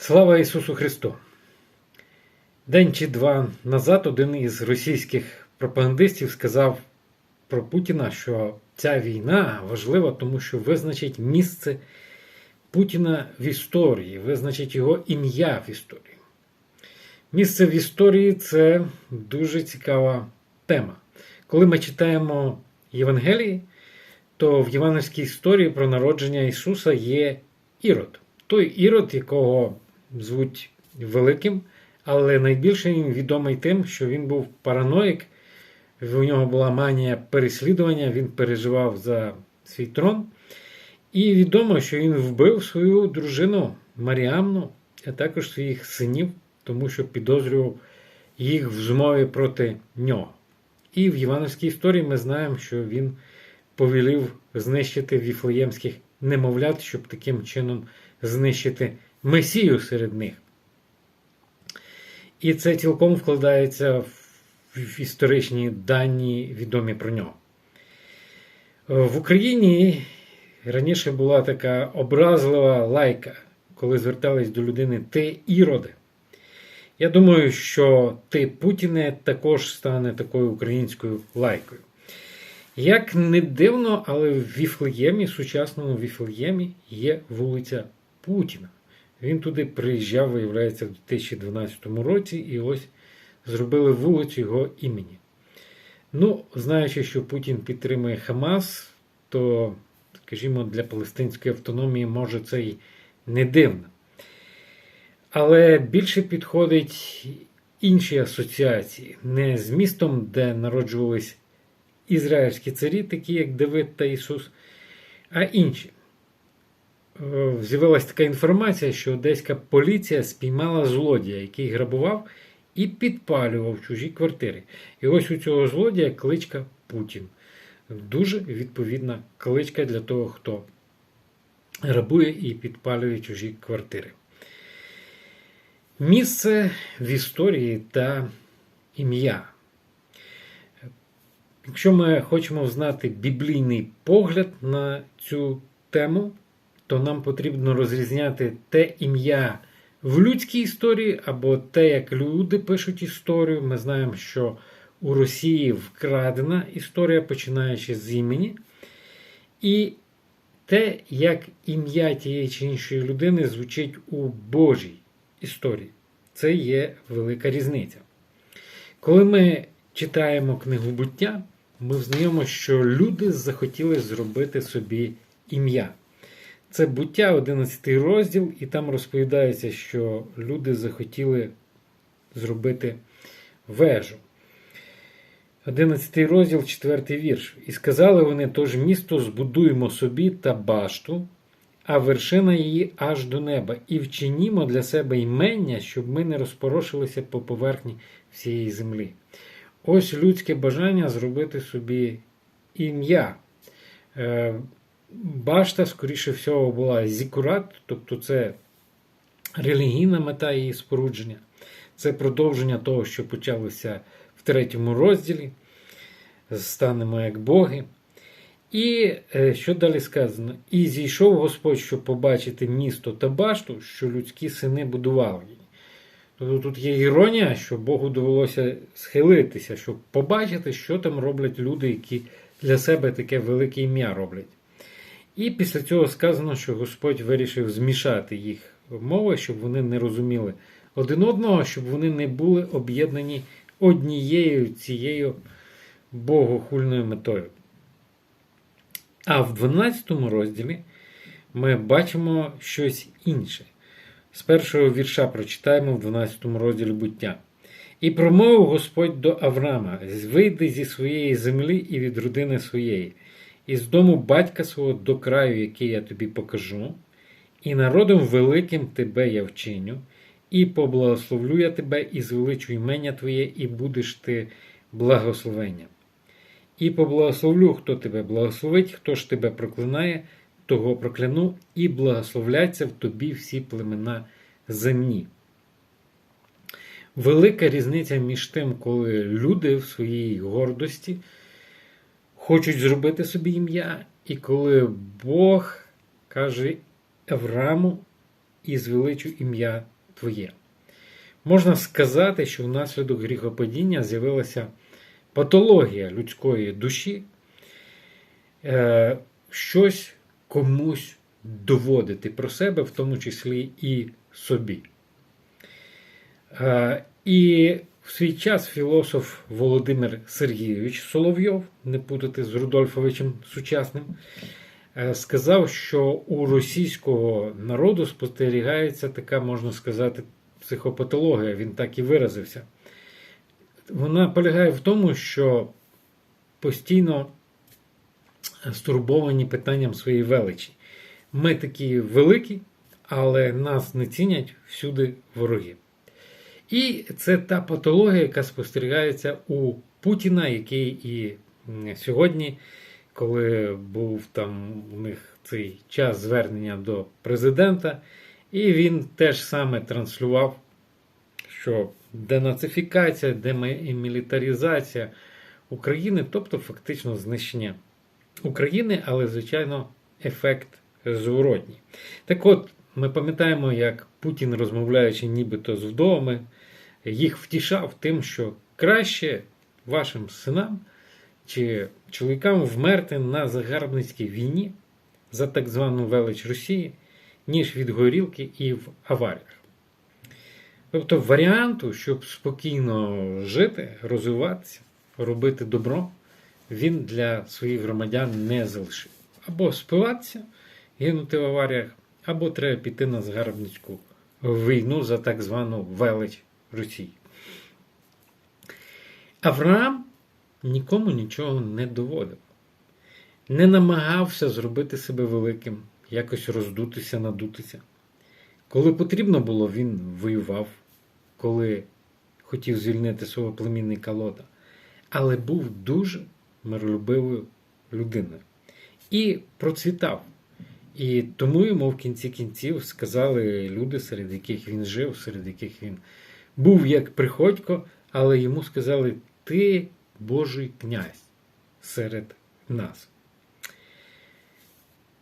Слава Ісусу Христу! День чи два назад один із російських пропагандистів сказав про Путіна, що ця війна важлива, тому що визначить місце Путіна в історії, визначить його ім'я в історії. Місце в історії це дуже цікава тема. Коли ми читаємо Євангелії, то в євангельській історії про народження Ісуса є Ірод. Той Ірод, якого звуть Великим, але найбільше він відомий тим, що він був параноїк, у нього була манія переслідування, він переживав за свій трон. І відомо, що він вбив свою дружину Маріамну, а також своїх синів, тому що підозрював їх в змові проти нього. І в Івановській історії ми знаємо, що він повелів знищити віфлеємських немовлят, щоб таким чином знищити Месію серед них. І це цілком вкладається в історичні дані, відомі про нього. В Україні раніше була така образлива лайка, коли звертались до людини ти іроди. Я думаю, що ти Путіне також стане такою українською лайкою. Як не дивно, але в Віфлеємі, сучасному Віфлеємі, є вулиця Путіна. Він туди приїжджав, виявляється, в 2012 році, і ось зробили вулицю його імені. Ну, знаючи, що Путін підтримує Хамас, то, скажімо, для палестинської автономії може це й не дивно. Але більше підходить інші асоціації, не з містом, де народжувались ізраїльські царі, такі як Давид та Ісус, а інші. З'явилася така інформація, що одеська поліція спіймала злодія, який грабував і підпалював чужі квартири. І ось у цього злодія кличка Путін. Дуже відповідна кличка для того, хто грабує і підпалює чужі квартири. Місце в історії та ім'я. Якщо ми хочемо знати біблійний погляд на цю тему, то нам потрібно розрізняти те ім'я в людській історії або те, як люди пишуть історію. Ми знаємо, що у Росії вкрадена історія, починаючи з імені. І те, як ім'я тієї чи іншої людини звучить у Божій історії. Це є велика різниця. Коли ми читаємо книгу буття, ми взнаємо, що люди захотіли зробити собі ім'я. Це буття, 11 розділ, і там розповідається, що люди захотіли зробити вежу. 11 розділ, 4 вірш. І сказали вони: тож місто збудуємо собі та башту, а вершина її аж до неба, і вчинімо для себе імення, щоб ми не розпорошилися по поверхні всієї землі. Ось людське бажання зробити собі ім'я. Башта, скоріше всього, була зікурат, тобто це релігійна мета її спорудження. Це продовження того, що почалося в третьому розділі. Станемо як боги. І що далі сказано? І зійшов Господь, щоб побачити місто та башту, що людські сини будували її. Тобто тут є іронія, що Богу довелося схилитися, щоб побачити, що там роблять люди, які для себе таке велике ім'я роблять. І після цього сказано, що Господь вирішив змішати їх мови, щоб вони не розуміли один одного, щоб вони не були об'єднані однією цією богохульною метою. А в 12 розділі ми бачимо щось інше. З першого вірша прочитаємо в 12 розділі буття. І промовив Господь до Авраама: вийди зі своєї землі і від родини своєї, і з дому батька свого до краю, який я тобі покажу, і народом великим тебе я вчиню, і поблагословлю я тебе, і звеличу імення Твоє, і будеш ти благословенням. І поблагословлю, хто тебе благословить, хто ж тебе проклинає, того прокляну, і благословляться в тобі всі племена земні. Велика різниця між тим, коли люди в своїй гордості хочуть зробити собі ім'я, і коли Бог каже Аврааму і звеличу ім'я Твоє. Можна сказати, що внаслідок гріхопадіння з'явилася патологія людської душі, е, щось комусь доводити про себе, в тому числі і собі. Е, І в свій час філософ Володимир Сергійович Соловйов, не путати з Рудольфовичем сучасним, е, сказав, що у російського народу спостерігається така, можна сказати, психопатологія, він так і виразився. Вона полягає в тому, що постійно стурбовані питанням своєї величі. Ми такі великі, але нас не цінять всюди вороги. І це та патологія, яка спостерігається у Путіна, який і сьогодні, коли був там у них цей час звернення до президента, і він теж саме транслював, що денацифікація, демілітаризація України, тобто фактично знищення України, але, звичайно, ефект зворотній. Так от, ми пам'ятаємо, як Путін, розмовляючи нібито з вдовами, їх втішав тим, що краще вашим синам чи чоловікам вмерти на загарбницькій війні за так звану велич Росії, ніж від горілки і в аваріях. Тобто варіанту, щоб спокійно жити, розвиватися, робити добро, він для своїх громадян не залишив. Або спиватися, гинути в аваріях, або треба піти на загарбницьку війну за так звану велич Росії. Авраам нікому нічого не доводив, не намагався зробити себе великим, якось роздутися, надутися. Коли потрібно було, він воював, коли хотів звільнити свого племінника Лота, але був дуже миролюбивою людиною і процвітав. І тому йому в кінці кінців сказали люди, серед яких він жив, серед яких він був як приходько, але йому сказали: Ти Божий князь серед нас.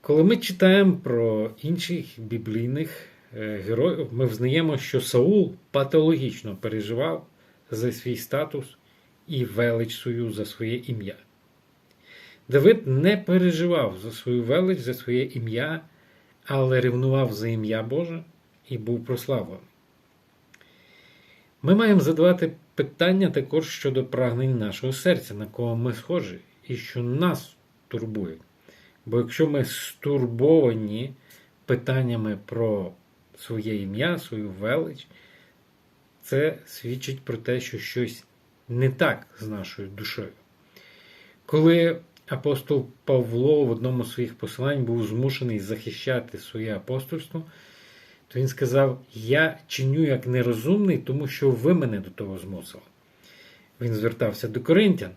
Коли ми читаємо про інших біблійних героїв, ми взнаємо, що Саул патологічно переживав за свій статус і велич свою за своє ім'я. Давид не переживав за свою велич, за своє ім'я, але ревнував за ім'я Боже і був прославлений. Ми маємо задавати питання також щодо прагнень нашого серця, на кого ми схожі, і що нас турбує. Бо якщо ми стурбовані питаннями про своє ім'я, свою велич, це свідчить про те, що щось не так з нашою душею. Коли апостол Павло в одному з своїх посилань був змушений захищати своє апостольство, то він сказав: Я чиню як нерозумний, тому що ви мене до того змусили. Він звертався до коринтян,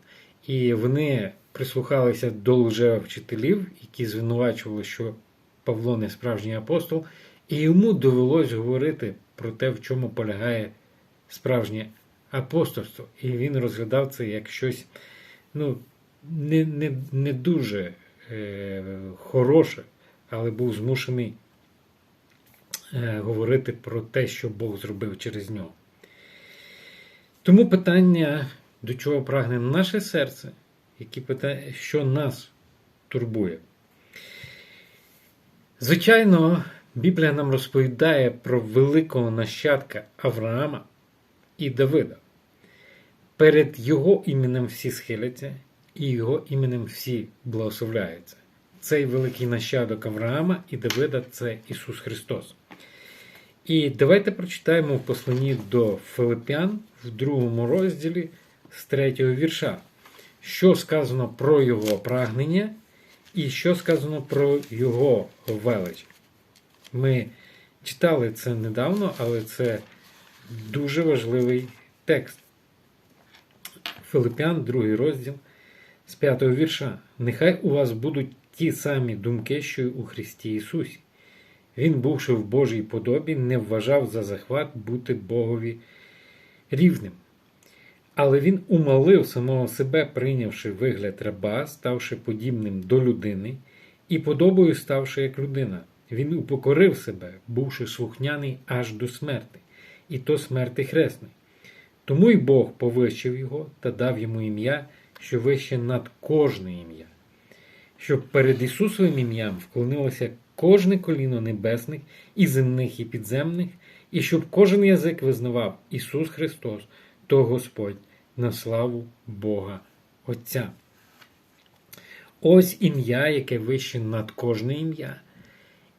і вони прислухалися до лжевчителів, які звинувачували, що Павло не справжній апостол, і йому довелось говорити про те, в чому полягає справжнє апостольство. І він розглядав це як щось ну, не не, не дуже е, хороше, але був змушений говорити про те, що Бог зробив через нього. Тому питання, до чого прагне наше серце, які питання, що нас турбує. Звичайно, Біблія нам розповідає про великого нащадка Авраама і Давида. Перед його іменем всі схиляться, і його іменем всі благословляються. Цей великий нащадок Авраама і Давида це Ісус Христос. І давайте прочитаємо в посланні до Филипян в другому розділі з третього вірша, що сказано про Його прагнення і що сказано про Його велич. Ми читали це недавно, але це дуже важливий текст. Филипян, другий розділ з п'ятого вірша. Нехай у вас будуть ті самі думки, що й у Христі Ісусі. Він, бувши в Божій подобі, не вважав за захват бути Богові рівним. Але він умалив самого себе, прийнявши вигляд раба, ставши подібним до людини, і подобою ставши як людина, Він упокорив себе, бувши слухняний аж до смерти, і то смерти хресної. Тому й Бог повищив його та дав йому ім'я, що вище над кожне ім'я, щоб перед Ісусовим ім'ям вклонилося кожне коліно небесних і земних, і підземних, і щоб кожен язик визнавав Ісус Христос, то Господь на славу Бога Отця. Ось ім'я, яке вище над кожне ім'я.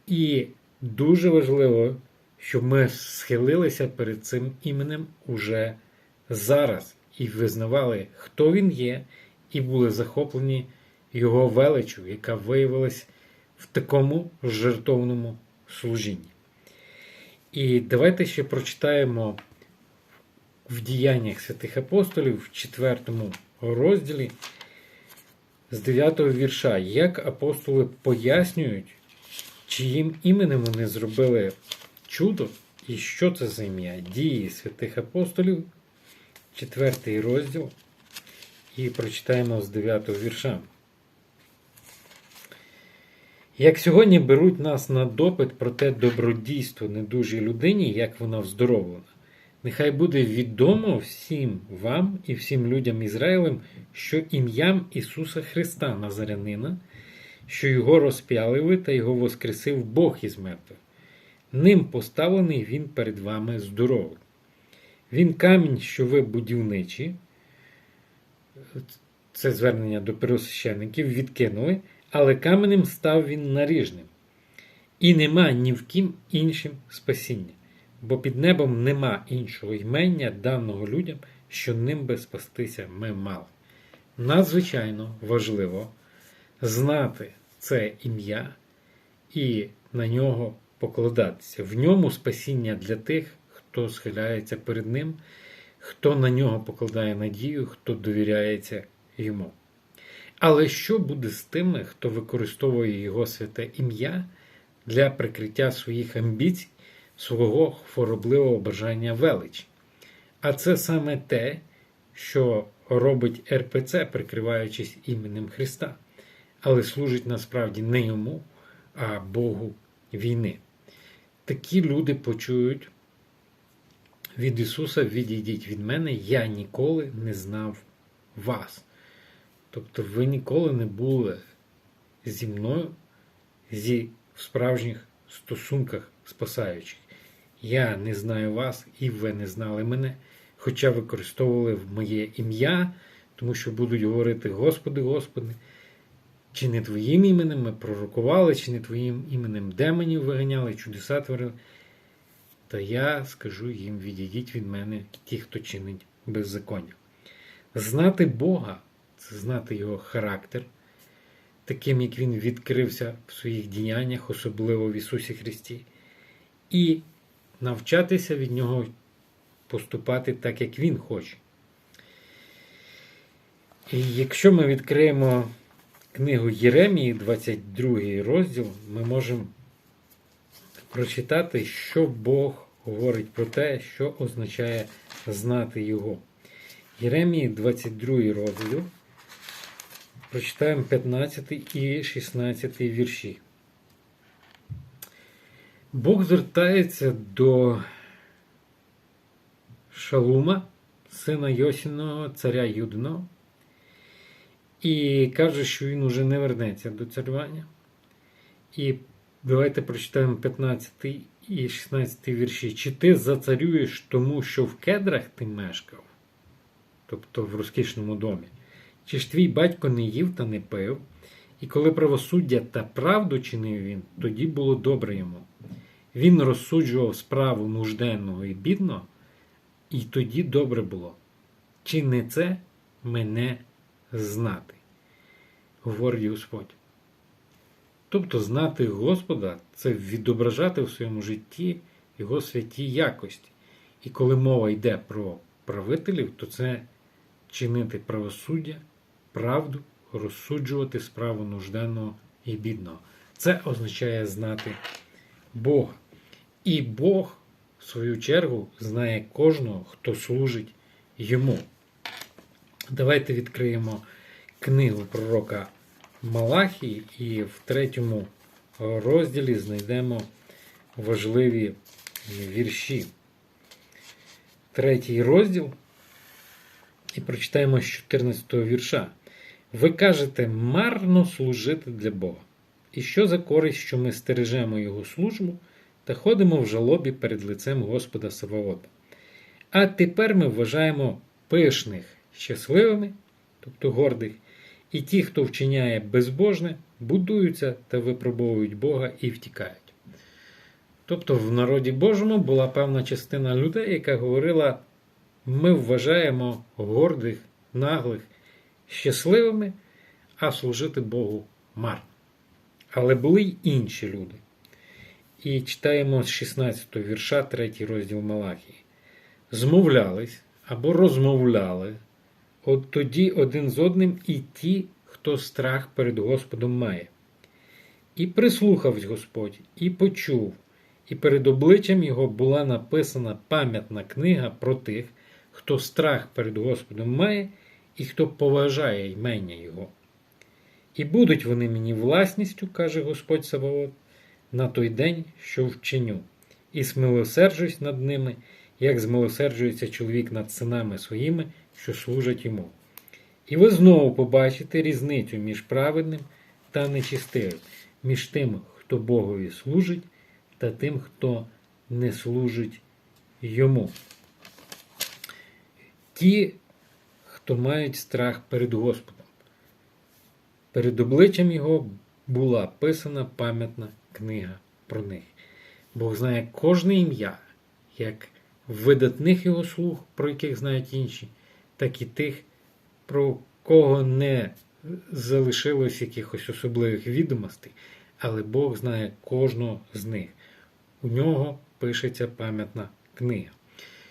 І дуже важливо, щоб ми схилилися перед цим іменем уже зараз і визнавали, хто він є, і були захоплені його величю, яка виявилась в такому жертовному служінні. І давайте ще прочитаємо в діяннях святих апостолів в 4 розділі з 9 вірша, як апостоли пояснюють, чиїм іменем вони зробили чудо і що це за ім'я дії святих апостолів, 4 розділ, і прочитаємо з 9 вірша. Як сьогодні беруть нас на допит про те добродійство недужій людині, як вона вздоровлена, нехай буде відомо всім вам і всім людям Ізраїлем, що ім'ям Ісуса Христа Назарянина, що Його розп'яли ви та Його воскресив Бог із мертвих. Ним поставлений Він перед вами здоровий. Він камінь, що ви будівничі, це звернення до первосвященників, відкинули але каменем став він наріжним. І нема ні в ким іншим спасіння, бо під небом нема іншого ймення, даного людям, що ним би спастися ми мали. Надзвичайно важливо знати це ім'я і на нього покладатися. В ньому спасіння для тих, хто схиляється перед ним, хто на нього покладає надію, хто довіряється йому. Але що буде з тими, хто використовує його святе ім'я для прикриття своїх амбіцій, свого хворобливого бажання величі? А це саме те, що робить РПЦ, прикриваючись іменем Христа, але служить насправді не йому, а Богу війни. Такі люди почують від Ісуса: відійдіть від мене, я ніколи не знав вас. Тобто ви ніколи не були зі мною зі справжніх стосунках спасаючих. Я не знаю вас, і ви не знали мене, хоча використовували моє ім'я, тому що будуть говорити Господи, Господи, чи не Твоїм іменем ми пророкували, чи не Твоїм іменем демонів виганяли, чудеса творили. Та я скажу їм: відійдіть від мене ті, хто чинить беззаконня. Знати Бога це знати його характер, таким, як він відкрився в своїх діяннях, особливо в Ісусі Христі, і навчатися від Нього поступати так, як Він хоче. І якщо ми відкриємо книгу Єремії, 22 розділ, ми можемо прочитати, що Бог говорить про те, що означає знати Його. Єремії 22 розділ. Прочитаємо 15 і 16 вірші. Бог звертається до Шалума, сина Йосіного, царя Юдного, і каже, що він уже не вернеться до царювання. І давайте прочитаємо 15 і 16 вірші. Чи ти зацарюєш тому, що в кедрах ти мешкав, тобто в розкішному домі? Чи ж твій батько не їв та не пив, і коли правосуддя та правду чинив він, тоді було добре йому. Він розсуджував справу нужденного і бідного, і тоді добре було. Чи не це мене знати? Говорить Господь. Тобто знати Господа це відображати в своєму житті Його святі якості. І коли мова йде про правителів, то це чинити правосуддя правду, розсуджувати справу нужденного і бідного. Це означає знати Бога. І Бог, в свою чергу, знає кожного, хто служить йому. Давайте відкриємо книгу пророка Малахії і в третьому розділі знайдемо важливі вірші. Третій розділ. І прочитаємо з 14 вірша. Ви кажете, марно служити для Бога. І що за користь, що ми стережемо Його службу та ходимо в жалобі перед лицем Господа Саваота. А тепер ми вважаємо пишних щасливими, тобто гордих, і ті, хто вчиняє безбожне, будуються та випробовують Бога і втікають. Тобто в народі Божому була певна частина людей, яка говорила: ми вважаємо гордих, наглих, щасливими, а служити Богу марно. Але були й інші люди. І читаємо з 16 вірша, 3 розділ Малахії. Змовлялись або розмовляли от тоді один з одним і ті, хто страх перед Господом має. І прислухавсь Господь, і почув, і перед обличчям його була написана пам'ятна книга про тих, хто страх перед Господом має і хто поважає ймення Його. І будуть вони мені власністю, каже Господь Саваот, на той день, що вчиню, і смилосерджусь над ними, як змилосерджується чоловік над синами своїми, що служать йому. І ви знову побачите різницю між праведним та нечистивим, між тим, хто Богові служить, та тим, хто не служить йому. Ті, хто мають страх перед Господом. Перед обличчям його була писана пам'ятна книга про них. Бог знає кожне ім'я, як видатних його слуг, про яких знають інші, так і тих, про кого не залишилось якихось особливих відомостей, але Бог знає кожного з них. У нього пишеться пам'ятна книга.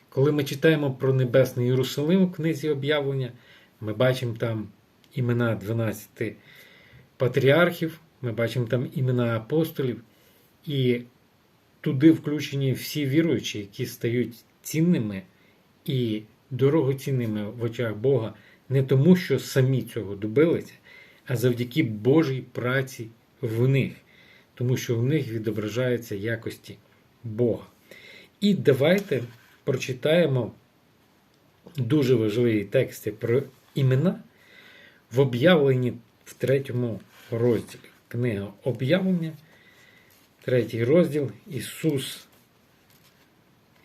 Коли ми читаємо про Небесний Єрусалим у книзі об'явлення, ми бачимо там імена 12 патріархів, ми бачимо там імена апостолів, і туди включені всі віруючі, які стають цінними і дорогоцінними в очах Бога, не тому, що самі цього добилися, а завдяки Божій праці в них, тому що в них відображаються якості Бога. І давайте прочитаємо дуже важливі тексти про імена в об'явленні в третьому розділі. Книга об'явлення, третій розділ Ісус,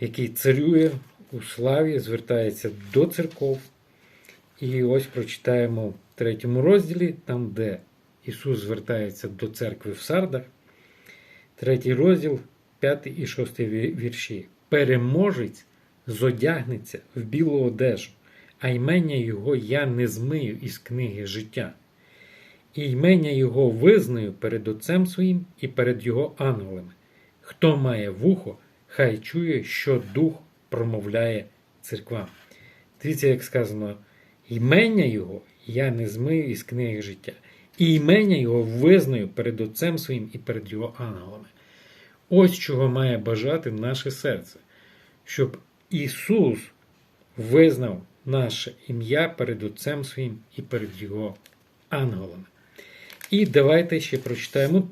який царює у славі, звертається до церков. І ось прочитаємо в третьому розділі, там, де Ісус звертається до церкви в Сардах, третій розділ, п'ятий і шостий вірші. Переможець зодягнеться в білу одежу, а ймення його я не змию із книги життя. І ймення його визнаю перед Отцем своїм і перед його ангелами. Хто має вухо, хай чує, що Дух промовляє церквам. Дивіться, як сказано, ймення його я не змию із книги життя, і ймення його визнаю перед Отцем своїм і перед його ангелами. Ось чого має бажати наше серце, щоб Ісус визнав наше ім'я перед Отцем своїм і перед Його ангелами. І давайте ще прочитаємо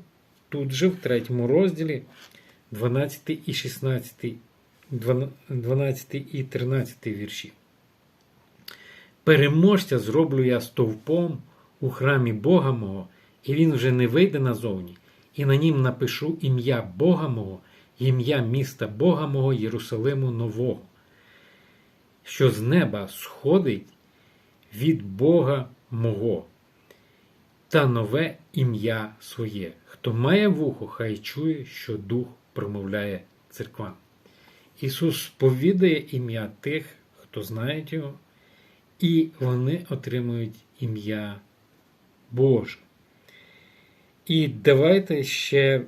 тут же в третьому розділі 12 і 16, 12 і 13 вірші. Переможця зроблю я стовпом у храмі Бога мого, і він вже не вийде назовні, і на нім напишу ім'я Бога мого, ім'я міста Бога мого Єрусалиму Нового, що з неба сходить від Бога мого та нове ім'я своє. Хто має вухо, хай чує, що Дух промовляє церквам. Ісус сповідає ім'я тих, хто знає Його, і вони отримують ім'я Боже. І давайте ще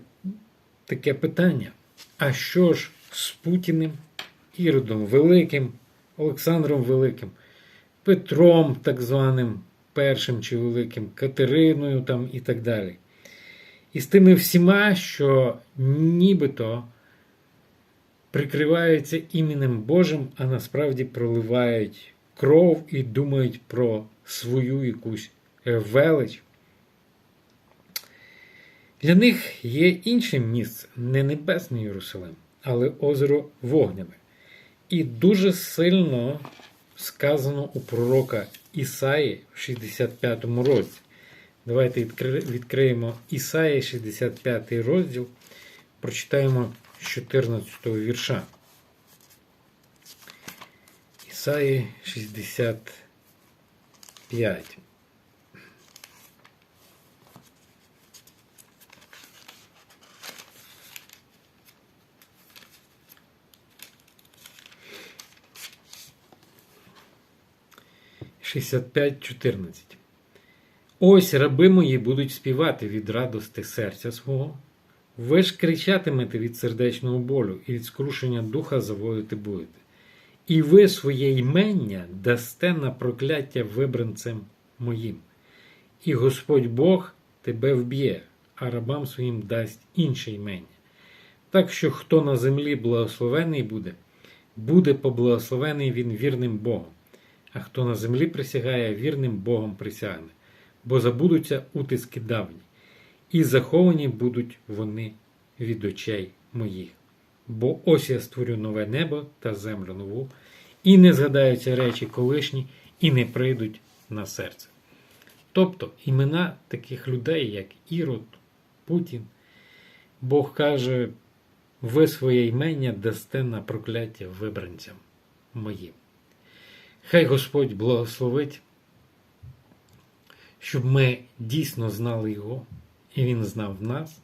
таке питання. А що ж з Путіним, Іродом Великим, Олександром Великим, Петром, так званим Першим чи Великим, Катериною там і так далі? І з тими всіма, що нібито прикриваються іменем Божим, а насправді проливають кров і думають про свою якусь велич. Для них є інше місце, не небесний Єрусалим, але озеро Вогневе. І дуже сильно сказано у пророка Ісаї в 65 розділі. Давайте відкриємо Ісаї 65 розділ, прочитаємо з 14 вірша. Ісаї 65. Шістдесят п'ять чотирнадцять. Ось раби мої будуть співати від радости серця свого. Ви ж кричатимете від сердечного болю і від скрушення духа завоювати будете. І ви своє ймення дасте на прокляття вибранцем моїм. І Господь Бог тебе вб'є, а рабам своїм дасть інше ймення. Так що хто на землі благословений буде, буде поблагословений він вірним Богом, а хто на землі присягає, вірним Богом присягне, бо забудуться утиски давні, і заховані будуть вони від очей моїх. Бо ось я створю нове небо та землю нову, і не згадаються речі колишні, і не прийдуть на серце. Тобто імена таких людей, як Ірод, Путін, Бог каже, ви своє ймення дасте на прокляття вибранцям моїм. Хай Господь благословить, щоб ми дійсно знали Його, і Він знав нас,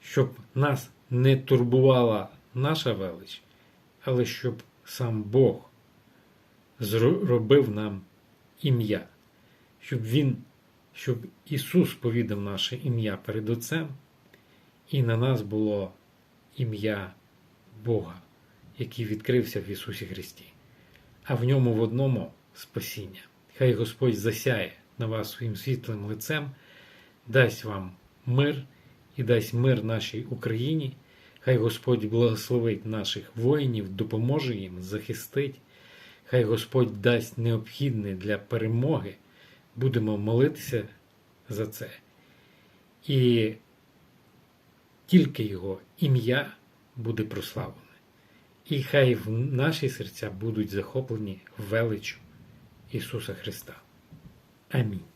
щоб нас не турбувала наша велич, але щоб сам Бог зробив нам ім'я, щоб Він, щоб Ісус повідав наше ім'я перед Отцем, і на нас було ім'я Бога, який відкрився в Ісусі Христі, а в ньому в одному спасіння. Хай Господь засяє на вас своїм світлим лицем, дасть вам мир і дасть мир нашій Україні. Хай Господь благословить наших воїнів, допоможе їм, захистить. Хай Господь дасть необхідне для перемоги. Будемо молитися за це. І тільки Його ім'я буде прославлене. І хай в наші серця будуть захоплені величу Ісуса Христа. Амінь.